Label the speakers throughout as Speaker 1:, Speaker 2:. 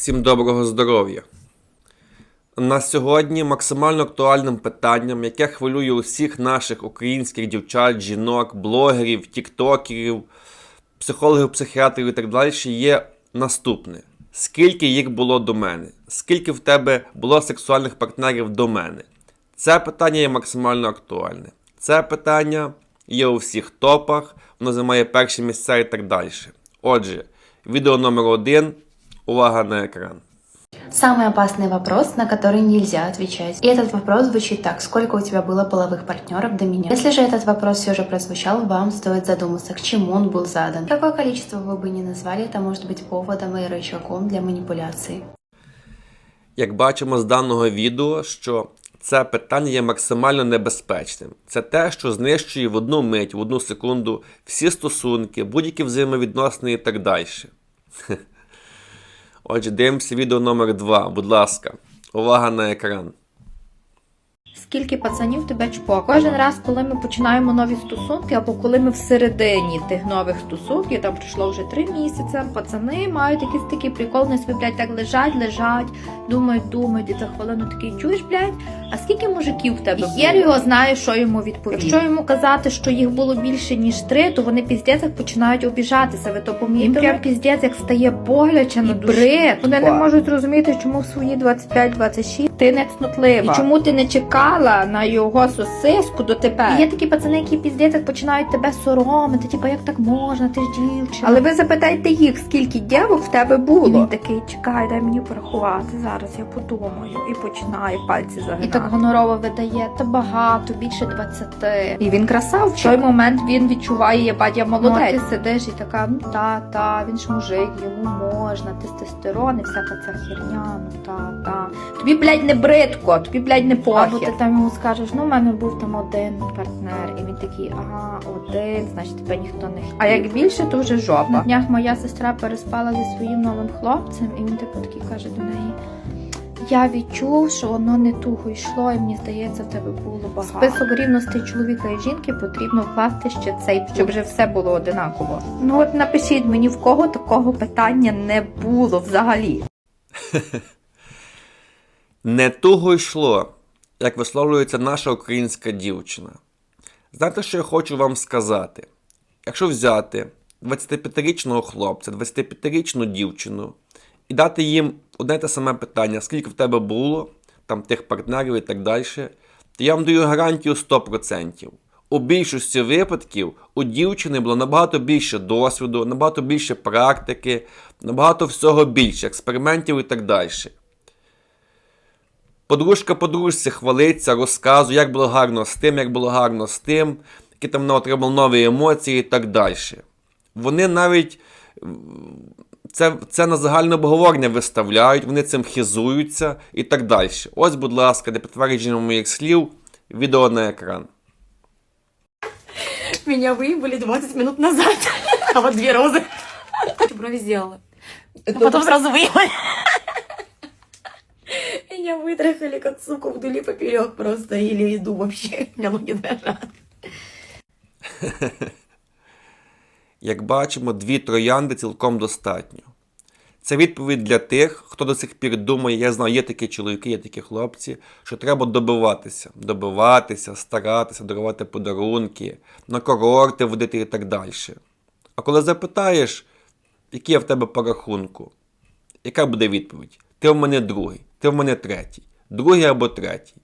Speaker 1: Всім доброго здоров'я. На сьогодні максимально актуальним питанням, яке хвилює усіх наших українських дівчат, жінок, блогерів, тіктокерів, психологів, психіатрів і так далі, є наступне: скільки їх було до мене? Скільки в тебе було сексуальних партнерів до мене? Це питання є максимально актуальне. Це питання є у всіх топах, воно займає перші місця і так далі. Отже, відео номер один. Увага на екран.
Speaker 2: Самый опасный вопрос, на который нельзя отвечать. И этот вопрос звучит так. Сколько у тебя было половых партнеров до меня? Если же этот вопрос все же прозвучал, вам стоит задуматься, к чему он был задан. Какое количество вы бы ни назвали, это может быть поводом и рычагом для манипуляции.
Speaker 1: Як бачимо з даного відео, що це питання є максимально небезпечним. Це те, що знищує в одну мить, в одну секунду всі стосунки, будь-які взаємовідносини і так далі. Отже, дивимося відео номер 2 Будь ласка, увага на екран.
Speaker 3: Скільки пацанів тебе чпок? Кожен раз, коли ми починаємо нові стосунки, або коли ми всередині тих нових стосунків, там пройшло вже три місяці, пацани мають якийсь такий прикол, вони собі, блядь, так лежать, лежать, думають, думають, і за хвилину такий чуєш, блядь, а скільки мужиків в тебе? Хер його знає, що йому відповісти. Якщо йому казати, що їх було більше, ніж три, то вони піздець починають обіжатися. Ви то помітили? Прям піздець як стає боляче на душі. Вони не можуть зрозуміти, чому в свої 25-26 ти не цнотлива. І чому ти не чекала на його сосиску до тепер. І є такі пацани, які піздець як починають тебе соромити, типу, як так можна, ти ж дівчина. Але ви запитайте їх, скільки дівок в тебе було. І він такий, чекай, дай мені порахувати. Зараз я подумаю. І починає пальці загинати. І так гонорово видає, та багато, більше 20. І він красавчик. В той момент він відчуває, єбать, я молодець. Ну, а ти сидиш і така, ну та, та, він ж мужик, йому можна, тестостерон і всяка ця херня, ну та, та. Тобі, блядь, не бридко, тобі, блядь, не похер. Або ти там йому скажеш, ну, в мене був там один партнер, і він такий, ага, один, значить тебе ніхто не хотів. А як більше, то вже жопа. На днях моя сестра переспала зі своїм новим хлопцем, і він типу такий каже до неї. Я відчув, що воно не туго йшло, і мені здається, в тебе було багато. Список рівностей чоловіка і жінки потрібно вкласти ще цей, щоб вже все було одинаково. Ну от напишіть мені, в кого такого питання не було взагалі.
Speaker 1: Не туго йшло, як висловлюється наша українська дівчина. Знаєте, що я хочу вам сказати? Якщо взяти 25-річного хлопця, 25-річну дівчину і дати їм одне те саме питання, скільки в тебе було, там тих партнерів і так далі, то я вам даю гарантію 100%. У більшості випадків у дівчини було набагато більше досвіду, набагато більше практики, набагато всього більше, експериментів і так далі. Подружка подружці хвалиться, розказує, як було гарно з тим, як було гарно з тим, які там вона отримала нові емоції і так далі. Вони навіть це, це на загальне обговорення виставляють, вони цим хизуються і так далі. Ось, будь ласка, для підтвердження моїх слів, відео на екран.
Speaker 4: Меня выебали 20 минут назад. А вот две розы. Брови сделала. А потом сразу выебали. Меня вытрахали как суку вдули поперек просто. Или иду вообще. У меня ноги дрожат.
Speaker 1: Як бачимо, дві троянди цілком достатньо. Це відповідь для тих, хто до сих пір думає, я знаю, є такі чоловіки, є такі хлопці, що треба добиватися, добиватися, старатися, дарувати подарунки, на курорти водити і так далі. А коли запитаєш, який я в тебе по рахунку, яка буде відповідь? Ти в мене другий, ти в мене третій, другий або третій.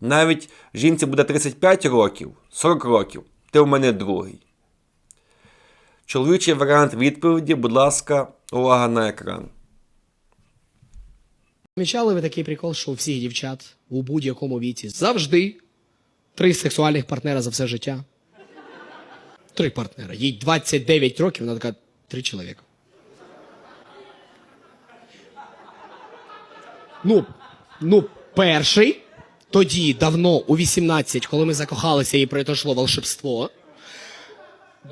Speaker 1: Навіть жінці буде 35 років, 40 років, ти в мене другий. Чоловічий варіант відповіді, будь ласка, увага на екран.
Speaker 5: Помічали ви такий прикол, що у всіх дівчат у будь-якому віці завжди три сексуальних партнера за все життя. Три партнера. Їй 29 років, вона така три чоловіка. Ну, ну, перший, тоді давно у 18, коли ми закохалися і пройшло волшебство.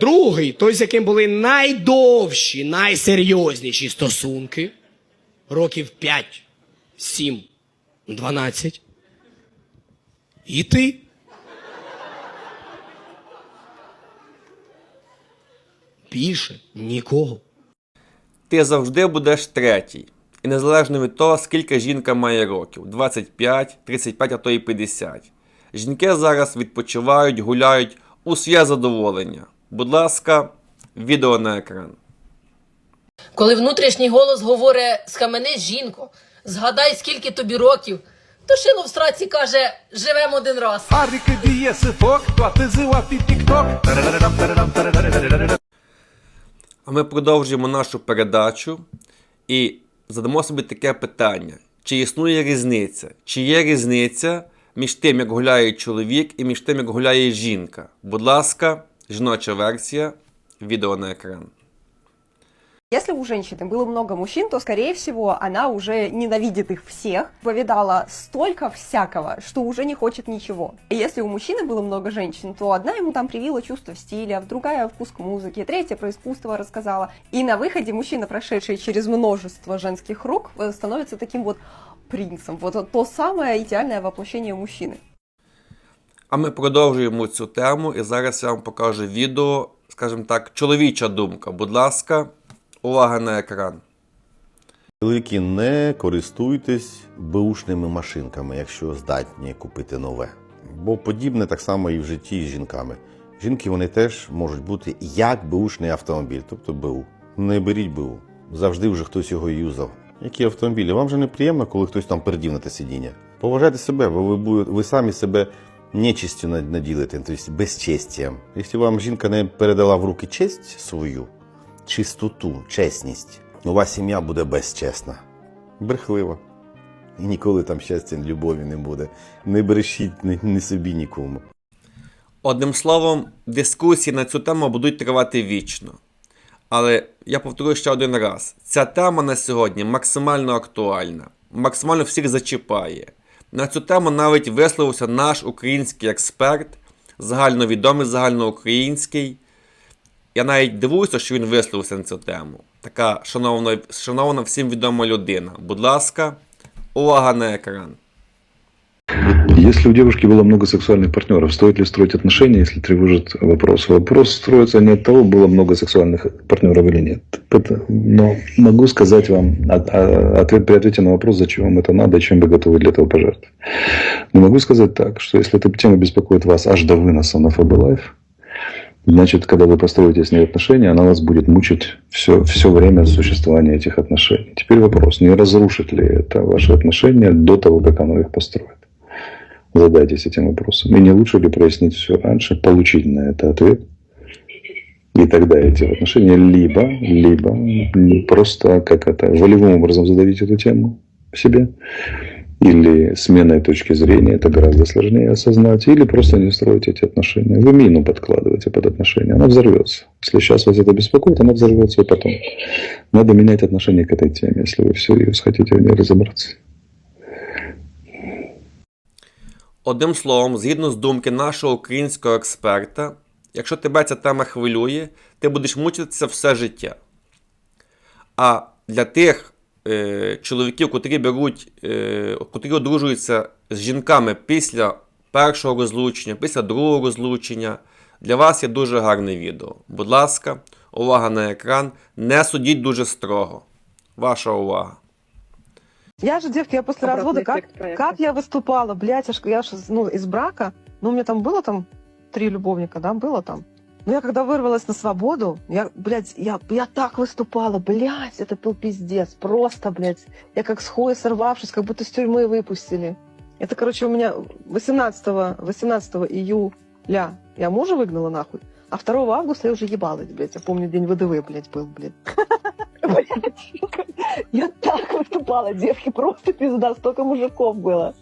Speaker 5: Другий, той, з яким були найдовші, найсерйозніші стосунки, років 5, 7, 12. І ти. Більше нікого.
Speaker 1: Ти завжди будеш третій. І незалежно від того, скільки жінка має років 25, 35, а то і 50. Жінки зараз відпочивають, гуляють у своє задоволення. Будь ласка, відео на екран.
Speaker 6: Коли внутрішній голос говорить схаменись, жінко, згадай, скільки тобі років, то шино в страці каже живемо один раз.
Speaker 7: Арика Диесы Фок, Туатызыва Тик-Ток.
Speaker 1: А ми продовжуємо нашу передачу і задамо собі таке питання: чи існує різниця? Чи є різниця між тим, як гуляє чоловік, і між тим, як гуляє жінка? Будь ласка, жіноча версія, відео на екран.
Speaker 8: Если у женщины было много мужчин, то, скорее всего, она уже ненавидит их всех, повидала столько всякого, что уже не хочет ничего. И Если у мужчины было много женщин, то одна ему там привила чувство стиля, другая вкус к музыке, третья про искусство рассказала. И на выходе мужчина, прошедший через множество женских рук, э, становится таким вот принцем. Вот то самое идеальное воплощение мужчины.
Speaker 1: А ми продовжуємо цю тему, і зараз я вам покажу відео, скажімо так, чоловіча думка. Будь ласка, увага на екран.
Speaker 9: Чоловіки, не користуйтесь беушними машинками, якщо здатні купити нове. Бо подібне так само і в житті з жінками. Жінки вони теж можуть бути як беушний автомобіль, тобто БУ. Не беріть БУ. Завжди вже хтось його юзав. Які автомобілі? Вам же неприємно, коли хтось там пердів на те сидіння. Поважайте себе, бо ви, ви самі себе нечистю над- наділите, тобто безчестям. Якщо вам жінка не передала в руки честь свою, чистоту, чесність, нова сім'я буде безчесна, брехлива. І ніколи там щастя, любові не буде. Не брешіть ні, ні собі, нікому.
Speaker 1: Одним словом, дискусії на цю тему будуть тривати вічно. Але я повторюю ще один раз: ця тема на сьогодні максимально актуальна, максимально всіх зачіпає. На цю тему навіть висловився наш український експерт, загальновідомий, загальноукраїнський. Я навіть дивуюся, що він висловився на цю тему. Така шановна, шановна всім відома людина. Будь ласка, увага на екран.
Speaker 10: Если у девушки было много сексуальных партнеров, стоит ли строить отношения, если тревожит вопрос? Вопрос строится не от того, было много сексуальных партнеров или нет. Но могу сказать вам ответ при ответе на вопрос, зачем вам это надо и чем вы готовы для этого пожертвовать. Но могу сказать так, что если эта тема беспокоит вас аж до выноса на FB Life, значит, когда вы построите с ней отношения, она вас будет мучить все, все время существования этих отношений. Теперь вопрос, не разрушит ли это ваши отношения до того, как она их построит? Задайтесь этим вопросом. И не лучше ли прояснить все раньше, получить на это ответ, и тогда в отношения, либо, либо просто как это, волевым образом задавить эту тему в себе, или сменой точки зрения, это гораздо сложнее осознать, или просто не строить эти отношения. Вы мину подкладываете под отношения, она взорвется. Если сейчас вас это беспокоит, она взорвется и потом. Надо менять отношение к этой теме, если вы всерьез хотите в ней разобраться.
Speaker 1: Одним словом, згідно з думки нашого українського експерта, якщо тебе ця тема хвилює, ти будеш мучитися все життя. А для тих е, чоловіків, котрі беруть, е, котрі одружуються з жінками після першого розлучення, після другого розлучення, для вас є дуже гарне відео. Будь ласка, увага на екран. Не судіть дуже строго. Ваша увага.
Speaker 11: Я же, девки, я после развода, как, как я выступала, блядь, я ж, я ж, ну, из брака, ну, у меня там было там три любовника, да, было там. Но я когда вырвалась на свободу, я, блядь, я, я так выступала, блядь, это был пиздец, просто, блядь. Я как с хуя сорвавшись, как будто с тюрьмы выпустили. Это, короче, у меня 18, 18 июля я мужа выгнала нахуй, а 2 августа я уже ебалась, блядь. Я помню, день ВДВ, блядь, был, блядь. Блядь, сука. Я так выступала, девки, просто пизда, столько мужиков было.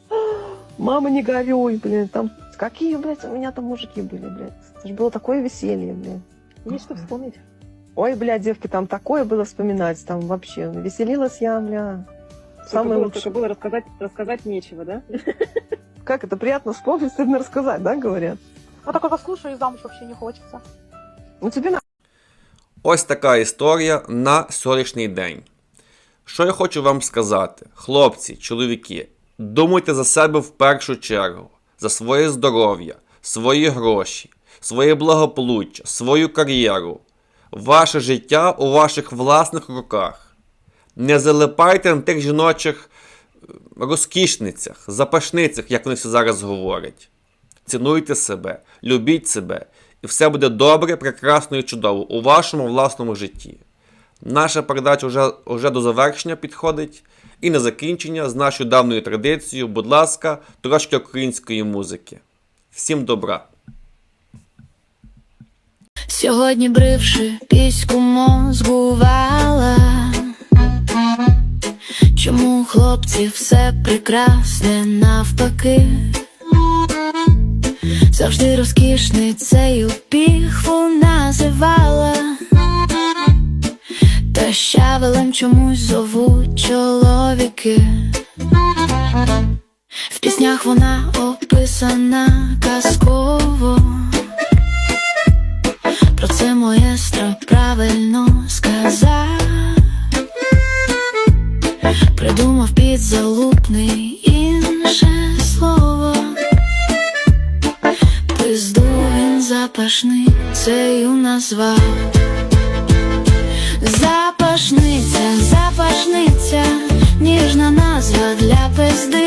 Speaker 11: Мама, не горюй, блин, там... Какие, блядь, у меня там мужики были, блядь. Это же было такое веселье, блядь. Есть что вспомнить. Ой, блядь, девки, там такое было вспоминать, там вообще. Веселилась я, бля. Самое лучшее.
Speaker 4: было рассказать, рассказать нечего, да?
Speaker 11: Как это приятно вспомнить, стыдно рассказать, да, говорят?
Speaker 4: А так как слушаю, и замуж вообще не хочется.
Speaker 11: Ну тебе на...
Speaker 1: Ось така історія на сьогоднішній день. Що я хочу вам сказати, хлопці, чоловіки, думайте за себе в першу чергу, за своє здоров'я, свої гроші, своє благополуччя, свою кар'єру. Ваше життя у ваших власних руках. Не залипайте на тих жіночих е, розкішницях, запашницях, як вони все зараз говорять. Цінуйте себе, любіть себе, і все буде добре, прекрасно і чудово у вашому власному житті. Наша передача вже, вже до завершення підходить. І на закінчення з нашою давньою традицією, будь ласка, трошки української музики. Всім добра!
Speaker 12: Сьогодні бривши піську мозгу вала Чому у хлопців все прекрасне навпаки? Завжди розкішницею піхву називала Та щавелем чомусь зовуть чоловіки В піснях вона описана казково про це маестро правильно сказав. Придумав підзалупний інше слово. Пизду він запашний запашницею назвав. Запашниця, запашниця, ніжна назва для пизди.